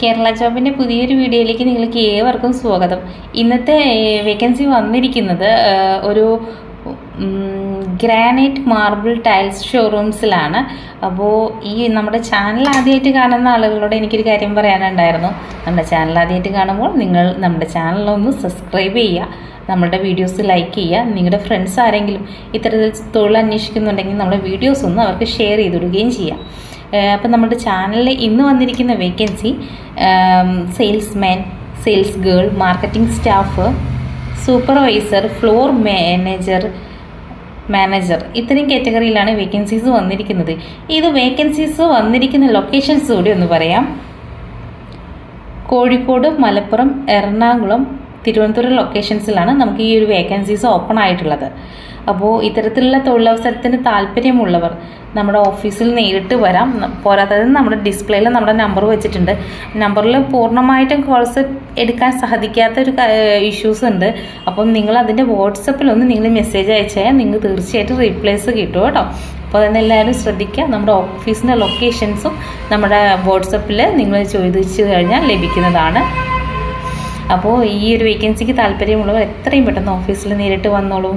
കേരള ജോബിന്റെ പുതിയൊരു വീഡിയോയിലേക്ക് നിങ്ങൾക്ക് ഏവർക്കും സ്വാഗതം. ഇന്നത്തെ വേക്കൻസി വന്നിരിക്കുന്നത് ഒരു ഗ്രാനൈറ്റ് മാർബിൾ ടൈൽസ് ഷോറൂംസിലാണ് അപ്പോൾ ഈ നമ്മുടെ ചാനൽ ആദ്യമായിട്ട് കാണുന്ന ആളുകളോട് എനിക്കൊരു കാര്യം പറയാനുണ്ടായിരുന്നു. നമ്മുടെ ചാനൽ ആദ്യമായിട്ട് കാണുമ്പോൾ നിങ്ങൾ നമ്മുടെ ചാനലൊന്ന് സബ്സ്ക്രൈബ് ചെയ്യുക നമ്മുടെ വീഡിയോസ് ലൈക്ക് ചെയ്യുക നിങ്ങളുടെ ഫ്രണ്ട്സ് ആരെങ്കിലും ഇത്തരത്തിൽ തൊഴിൽ അന്വേഷിക്കുന്നുണ്ടെങ്കിൽ നമ്മുടെ വീഡിയോസ് ഒന്ന് അവർക്ക് ഷെയർ ചെയ്തിടുകയും ചെയ്യാം. അപ്പം നമ്മുടെ ചാനലിൽ ഇന്ന് വന്നിരിക്കുന്ന vacancy salesman sales girl marketing staff supervisor floor manager manager ഇത്രയും കാറ്റഗറിയിലാണ് വേക്കൻസീസ് വന്നിരിക്കുന്നത്. ഇത് വേക്കൻസീസ് വന്നിരിക്കുന്ന ലൊക്കേഷൻസ് കൂടി ഒന്ന് പറയാം. കോഴിക്കോട് മലപ്പുറം എറണാകുളം തിരുവനന്തപുരം ലൊക്കേഷൻസിലാണ് നമുക്ക് ഈ ഒരു വേക്കൻസീസ് ഓപ്പൺ ആയിട്ടുള്ളത്. അപ്പോൾ ഇത്തരത്തിലുള്ള തൊഴിലവസരത്തിന് താല്പര്യമുള്ളവർ നമ്മുടെ ഓഫീസിൽ നേരിട്ട് വരാം. പോരാത്തത് നമ്മുടെ ഡിസ്പ്ലേയിൽ നമ്മുടെ നമ്പർ വെച്ചിട്ടുണ്ട്. നമ്പറിൽ പൂർണമായിട്ടും കോൾസ് എടുക്കാൻ സാധിക്കാത്ത ഒരു ഇഷ്യൂസ് ഉണ്ട്. അപ്പം നിങ്ങൾ അതിന്റെ വാട്സപ്പിലൊന്ന് നിങ്ങൾ മെസ്സേജ് അയച്ചാൽ നിങ്ങൾ തീർച്ചയായിട്ടും റീപ്ലേസ് കിട്ടും കേട്ടോ. അപ്പോൾ അതൊന്ന് എല്ലാവരും ശ്രദ്ധിക്കുക. നമ്മുടെ ഓഫീസിന്റെ ലൊക്കേഷൻസും നമ്മുടെ വാട്സപ്പിൽ നിങ്ങൾ ചോദിച്ചു കഴിഞ്ഞാൽ ലഭിക്കുന്നതാണ്. അപ്പോൾ ഈ ഒരു വേക്കൻസിക്ക് താല്പര്യമുള്ളവർ എത്രയും പെട്ടെന്ന് ഓഫീസിൽ നേരിട്ട് വന്നോളൂ.